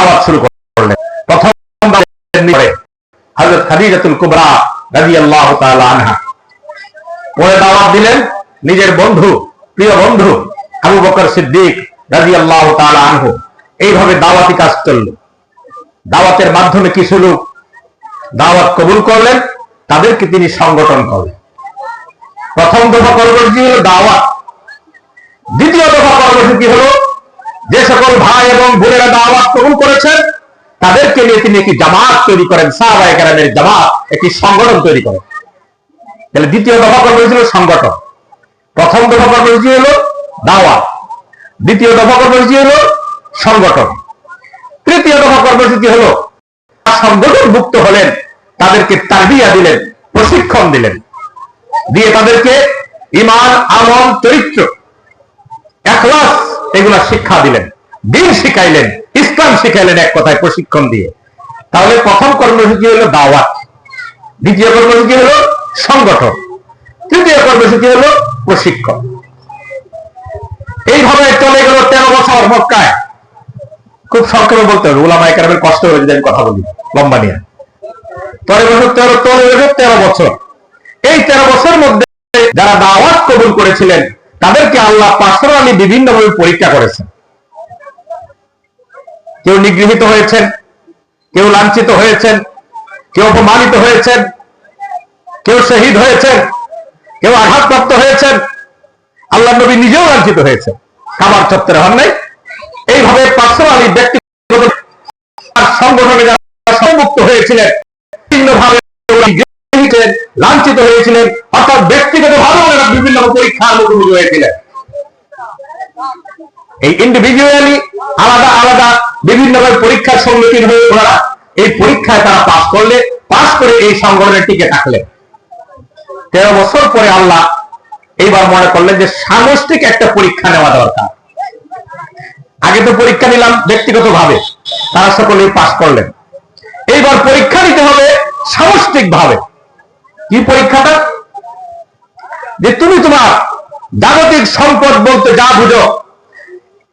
দাওয়াত শুরু করলেন। প্রথম হযরত খাদিজাতুল কুবরা রাদিয়াল্লাহু তাআলা আনহা। পরে দাওয়াত দিলেন নিজের বন্ধু, প্রিয় বন্ধু আবু বকর সিদ্দিক রাদিয়াল্লাহু তাআলা আনহু। এইভাবে দাওয়াতি কাজ চলল। দাওয়াতের মাধ্যমে কিছু লোক দাওয়াত কবুল করলেন, তাদেরকে তিনি সংগঠন করলেন। প্রথম দফা কর্মসূচি হল দাওয়াত। দ্বিতীয় দফা কর্মসূচি হল? এবং বোনেরা দাওয়াত কবুল করেছেন, তাদেরকে নিয়ে তিনি একটি জামাত তৈরি করেন, সাহাবায়ে কেরামের জামাত, একটি সংগঠন তৈরি করেন। তাহলে দ্বিতীয় দফা কর্মসূচি হল সংগঠন। প্রথম দফা কর্মসূচি হল দাওয়াত। দ্বিতীয় দফা কর্মসূচি হল সংগঠন। তৃতীয় দফা কর্মসূচি হল সংগঠন মুক্ত হলেন, তাদেরকে তারবিয়া দিলেন, প্রশিক্ষণ দিলেন। দিয়ে তাদেরকে ইমান আমল, চরিত্র, এখলাস, এগুলা শিক্ষা দিলেন। দিন শিখাইলেন, ইসলাম শিখাইলেন এক কথায় প্রশিক্ষণ দিয়ে। তাহলে প্রথম কর্মসূচি হলো দাওয়াত, দ্বিতীয় কর্মসূচি হলো সংগঠন, তৃতীয় কর্মসূচি হলো প্রশিক্ষণ। এইভাবে চলে গেল তেরো বছর মক্কায়। খুব সংক্ষেপে বলতে হবে ওলামাই কারামের কষ্ট হয়ে যদি আমি কথা বলি, লম্বা নিয়ে। তেরো বছর, তেরো তেরো বছর তেরো বছর। এই তেরো বছর মধ্যে যারা দাওয়াত কবুল করেছিলেন, তাদেরকে আল্লাহ পার্সোনালি বিভিন্নভাবে পরীক্ষা করেছেন। কেউ নিগৃহীত হয়েছেন, কেউ লাঞ্ছিত হয়েছেন, কেউ অপমানিত হয়েছেন, কেউ শহীদ হয়েছেন, কেউ আঘাতপ্রাপ্ত হয়েছেন, আল্লাহ নবী নিজেও লাঞ্ছিত হয়েছেন। খাবার চত্বরে হন নাই। এইভাবে পার্সোনালি ব্যক্তিগত সংগঠনে যারা হয়েছিলেন, বিভিন্নভাবে লাঞ্ছিত হয়েছিলেন, অর্থাৎ ব্যক্তিগত ভাবে বিভিন্ন পরীক্ষার মুখোমুখি হয়েছিলেন। এই ইন্ডিভিজুয়ালি আলাদা আলাদা বিভিন্নভাবে পরীক্ষার সম্মুখীন হয়ে ওনারা এই পরীক্ষায় তারা পাস করলে পাস করে এই সংগঠনের টিকে থাকলেন তেরো বছর পরে আল্লাহ এইবার মনে করলেন যে সামষ্টিক একটা পরীক্ষা নেওয়া দরকার। আগে তো পরীক্ষা নিলাম ব্যক্তিগত ভাবে তারা সকলেই পাশ করলেন। এইবার পরীক্ষা নিতে হবে সামষ্টিক ভাবে কি পরীক্ষাটা? যে তুমি তোমার জাগতিক সম্পদ বলতে যা বুঝো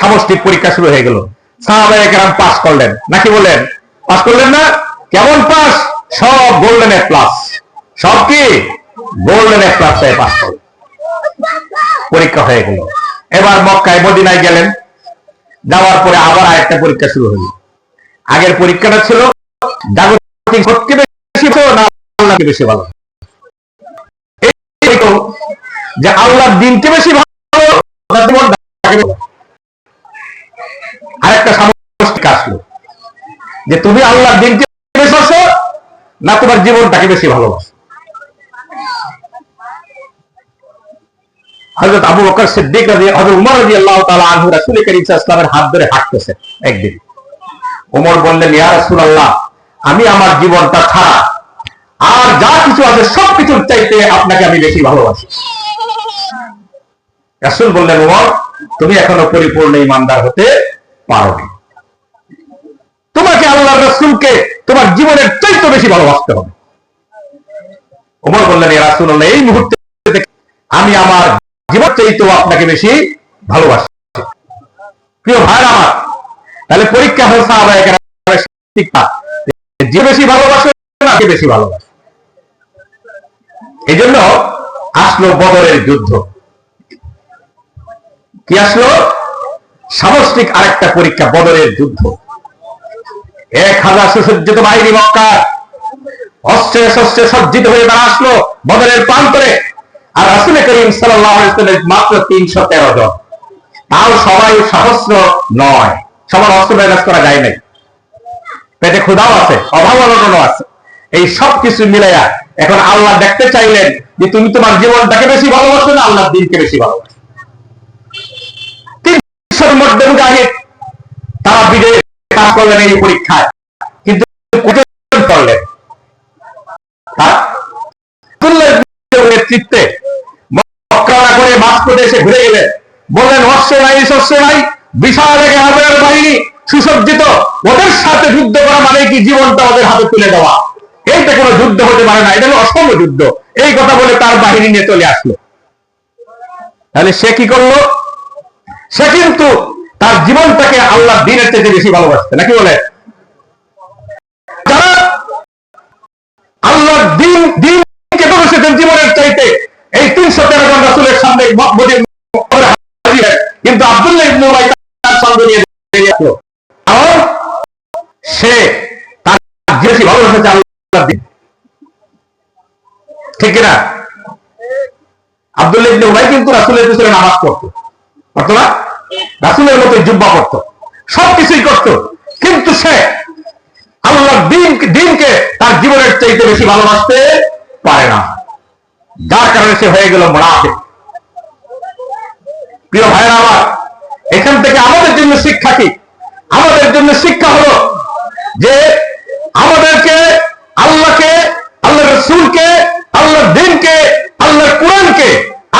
সামষ্টিক পরীক্ষা শুরু হয়ে গেল। সাহাবায়ে কেরাম পাস করলেন। নাকি বলেন পাস করলেন না? কেমন পাস সব গোল্ডেন প্লাস সব কি? গোল্ডেন প্লাস পাস করলেন। পরীক্ষা হয়ে গেল। এবার মক্কায়, মদিনায় গেলেন। যাওয়ার পরে আবার আরেকটা পরীক্ষা শুরু হলো। আগের পরীক্ষাটা ছিল, জাগতিক সত্যি বেশি না বেশি ভালো। যে আল্লাহর দিনকে বেশি ভালো আসলো। যে তুমি আল্লাহর দিনকে বেশি না তোমার জীবনটাকে বেশি ভালোবাসো? হযরত আবু বকর সিদ্দিক রাদিয়াল্লাহু হযরত উমর রাদিয়াল্লাহু তাআলা আনহু রাসূল করিম ওয়াসাল্লামের হাত ধরে হাঁটতেছেন একদিন। ওমর বললেন, ইয়া রাসূলুল্লাহ, আমি আমার জীবনটা ছাড়া আর যা কিছু আছে সব কিছুর চাইতে আপনাকে আমি বেশি ভালোবাসি। রাসূল বললেন, ওমর, তুমি এখনও পরিপূর্ণ ইমানদার হতে পারোনি। তোমাকে আল্লাহর রাসূলকে তোমার জীবনের চাইতে বেশি ভালোবাসতে হবে। ওমর বললেন রাসূলুল্লাহ, এই মুহূর্তে আমি আমার জীবন চাইতেও আপনাকে বেশি ভালোবাসি। প্রিয় ভাইরা আমার, তাহলে পরীক্ষা হল শিক্ষা যে বেশি ভালোবাসে না বেশি ভালোবাসে। এই জন্য আসলো বদরের যুদ্ধ। কি আসলো? সামষ্টিক আরেকটা পরীক্ষা, বদরের যুদ্ধ। এক হাজার সুসজ্জিত বাহিনী মক্কা। অস্ত্রে শস্ত্রে সজ্জিত হয়ে তারা আসলো বদরের প্রান্তরে। আর রাসুল করিম সাল্লামের মাত্র তিনশো তেরো জন। তাও সবাই সহস্র নয়। সবার অস্ত্র ম্যানেজ করা যায় নাই। পেটে ক্ষুদাও আছে অভাব অনটনও আছে। এই সব কিছু মিলাইয়া এখন আল্লাহ দেখতে চাইলেন যে, তুমি তোমার জীবনটাকে বেশি ভালোবাসো না আল্লাহর দিনকে বেশি ভালোবাসো? মধ্যে মুজাহিদ তারা বিজয় করলেন এই পরীক্ষায়। কিন্তু করলেন নেতৃত্বে করে ঘুরে গেলেন। বললেন বিশাল এক হাজার বাহিনী সুসজ্জিত, ওদের সাথে যুদ্ধ করা মানে কি জীবনটা ওদের হাতে তুলে দেওয়া? এইটা কোনো যুদ্ধ হতে পারে না, এটা হলো অসম যুদ্ধ। এই কথা বলে তার বাহিনী নিয়ে চলে আসলো। তাহলে সে কি করল? সে কিন্তু তার জীবনটাকে আল্লাহ দিনের থেকে বেশি ভালোবাসতে নাকি বলে? যারা দিন দিনকে জীবনের চাইতে, এই তিনশো তেরো জন রাসুলের সামনে। কিন্তু আব্দুল্লাহ সঙ্গে নিয়ে সে তার বেশি ভালোবাসেছে আল্লাহর দিন। ঠিক না আব্দুল্লাহ ইবনে কিন্তু রাসুলের পিছনে নামাজ পড়তো। পড়তো না রাসুলের মতো জুব্বা পড়তো, সবকিছুই করতো, কিন্তু সে আল্লাহর দিন, দিনকে তার জীবনের চাইতে বেশি ভালোবাসতে পারে না। যার কারণে সে হয়ে গেল মোনাফিক। প্রিয় ভাইরা আমার, এখান থেকে আমাদের জন্য শিক্ষা কি? আমাদের জন্য শিক্ষা হলো যে আমাদেরকে আল্লাহকে আল্লাহ রসুলকে আল্লাহর দিনকে আল্লাহর কোরআনকে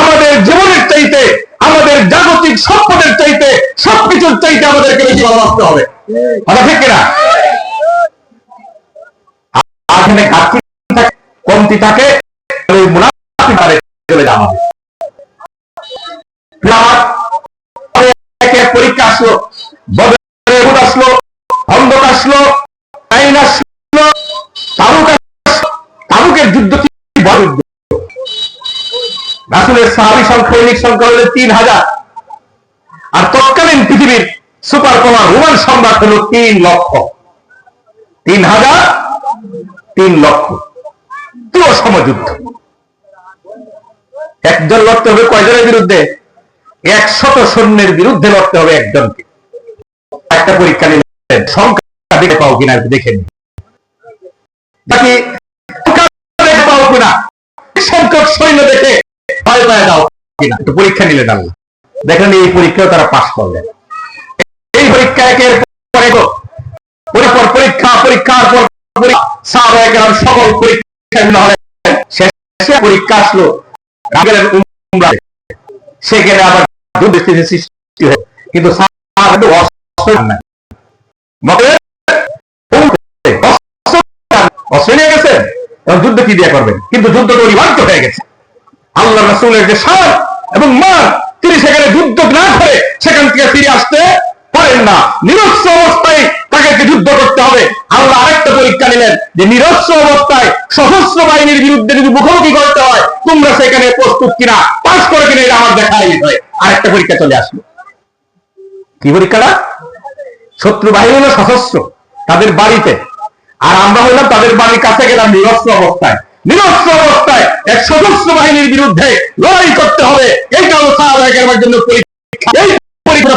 আমাদের জীবনের চাইতে আমাদের জাগতিক সম্পদের চাইতে সবকিছুর চাইতে ভালোবাসতে হবে। কথা ঠিক কিনা? এখানে ঘাটতি কমতি থাকে চলে যাওয়া পরীক্ষা আসলো আসলো আসলো, আইন আসলো তাবুক আসলো তাবুকের যুদ্ধ কি রাসুলের সাহাবি সংখ্যা সংখ্যা হলো তিন হাজার। আর তৎকালীন পৃথিবীর সুপার পাওয়ার রোমান সম্রাট হলো তিন লক্ষ। তিন হাজার তিন লক্ষ। পুরো সমযুদ্ধ। একজন লড়তে হবে কয়জনের বিরুদ্ধে? একশত সৈন্যের বিরুদ্ধে লড়তে হবে একজনকে। একটা পরীক্ষা নিলেন সংখ্যা দেখে পাও কিনা দেখে দেখে পাও কিনা? সংখ্যক সৈন্য দেখে ভয় পায় দাও কিনা। একটু পরীক্ষা নিলেন আল্লাহ দেখেন এই পরীক্ষাও তারা পাশ করলেন। পরীক্ষা, পরীক্ষার পর সকল পরীক্ষা শেষে পরীক্ষা আসলো। সেখানে আবার সৃষ্টি হয়। কিন্তু কি কিন্তু আল্লাহ রাসূলের যে সার এবং মা তিনি সেখানে যুদ্ধ না করে সেখান থেকে ফিরে আসতে পারেন না। নিরস্ব অবস্থায় তাকে যুদ্ধ করতে হবে। আল্লাহ আরেকটা পরীক্ষা নিলেন যে নিরস্ব অবস্থায় সশস্ত্র বাহিনীর বিরুদ্ধে যদি মুখোমুখি করতে হয়, তোমরা সেখানে প্রস্তুত কিনা? পাশ করে কিনা এটা আমার দেখার বিষয় আরেকটা পরীক্ষা চলে আসলো। কি পরীক্ষাটা? শত্রু বাহিনী হলো সশস্ত্র, তাদের বাড়িতে। আর আমরা হইলাম তাদের বাড়ির কাছে গেলাম নিরস্ত্র অবস্থায়। নিরস্ত্র অবস্থায় এক সশস্ত্র বাহিনীর বিরুদ্ধে লড়াই করতে হবে। এইটা হলো সাহাবায়ে কেরামের জন্য পরীক্ষা। এই পরীক্ষা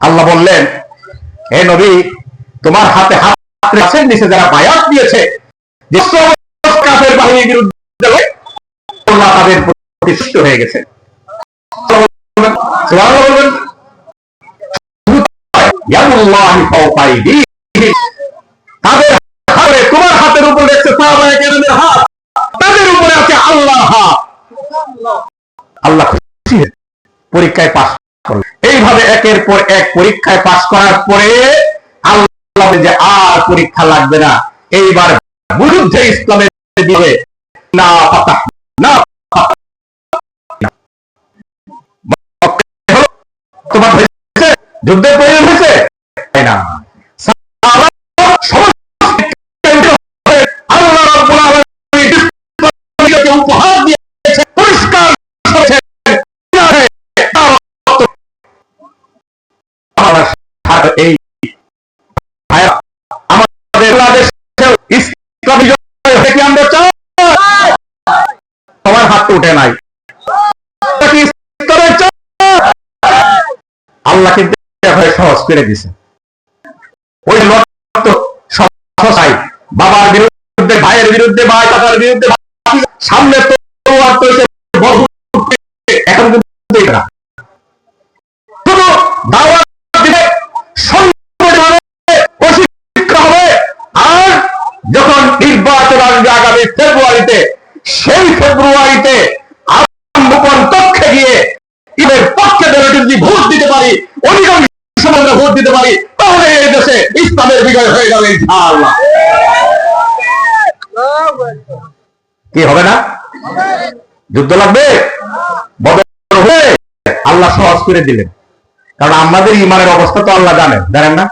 আল্লাহ বললেন হে নবী তোমার হাতে হাত রেখেছেন নিচে যারা বায়াত দিয়েছে হয়ে গেছে ইয়াদুল্লাহি ফাওকা আইদিহিম তাদের হাতে তোমার হাতের উপর দেখছে সাহাবায়ে কেরামের হাত তাদের উপরে আছে আল্লাহ হাত আল্লাহ পরীক্ষায় পাস করলেন এইভাবে একের পর এক পরীক্ষায় পাশ করার পরে আল্লাহ যে আর পরীক্ষা লাগবে না। এইবার বিরুদ্ধে ইসলামের দিবে না পাতা না যুদ্ধের প্রয়োজন হয়েছে তাই না সাহাবা সমস্ত আল্লাহ রাব্বুল আলামিন ইসলামকে উপহার দিয়েছে পরিষ্কার করেছেন হাত উঠে নাই এটা কি ইসলামের চাপ? আল্লাহ কিন্তু এভাবে সহজ করে দিছে। ওই লোক তো সহসাই। বাবার বিরুদ্ধে, ভাইয়ের বিরুদ্ধে, ভাই কাকার বিরুদ্ধে সামনে তো আর তো বহু এখন কিন্তু দাওয়াত দিবে সংগঠনে প্রশিক্ষণ হবে। আর যখন নির্বাচন আসবে আগামী ফেব্রুয়ারিতে, সেই ফেব্রুয়ারিতে আরম্ভপন কক্ষে গিয়ে ঈদের পক্ষে যদি ভোট দিতে পারি, অধিকাংশ আমরা ভোট দিতে পারি, তাহলে এই দেশে ইসলামের বিজয় হয়ে যাবে, ইনশাআল্লাহ। কি, হবে না? যুদ্ধ লাগবে? আল্লাহ সহজ করে দিলেন। কারণ আমাদের ইমানের অবস্থা তো আল্লাহ জানেন জানেন না?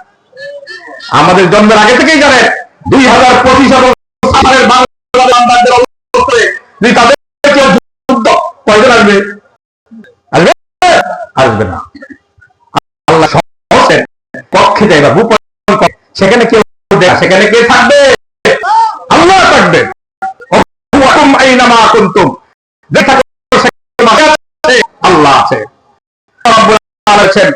আমাদের জন্মের আগে থেকেই জানেন, দুই হাজার পঁচিশ তাদের সেখানে কে থাকবে? আল্লাহ থাকবে। আল্লাহ আছে। বলেছেন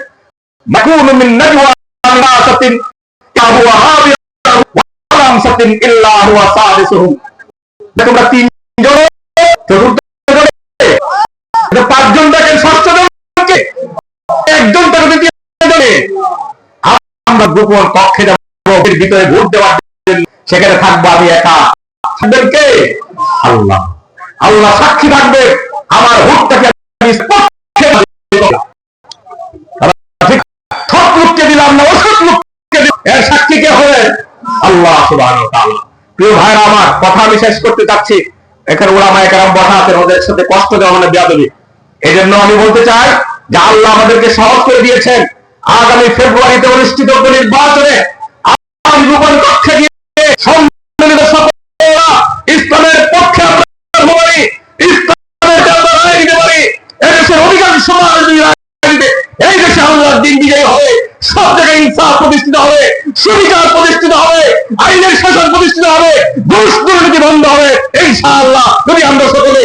তোমরা তিনজন পাঁচজন ষষ্ঠ একজন আমরা গোপন কক্ষে ভিতরে ভোট দেওয়ার। সেখানে থাকব আমি একা। থাকবেন কে? আল্লাহ। আল্লাহ সাক্ষী থাকবে। আমার ভোটটাকে আল্লাহ আমার, কথা আমি করতে ওদের সাথে কষ্ট দেওয়া এই জন্য আমি বলতে চাই যে আল্লাহ আমাদেরকে করে দিয়েছেন। আগামী ফেব্রুয়ারিতে অনুষ্ঠিত নির্বাচনে সম্মিলিত সকলরা ইসলামের পক্ষে ইসলামের রায় দিতে পারি, এদেশের অধিকাংশ যদি রায় এই দেশে আল্লাহর দিন বিজয়ী হবে, সব জায়গায় ইনসাফ প্রতিষ্ঠিত হবে, সুবিচার প্রতিষ্ঠিত হবে, আইনের শাসন প্রতিষ্ঠিত হবে ঘুষ দুর্নীতি বন্ধ হবে, ইনশাআল্লাহ, যদি আমরা সকলে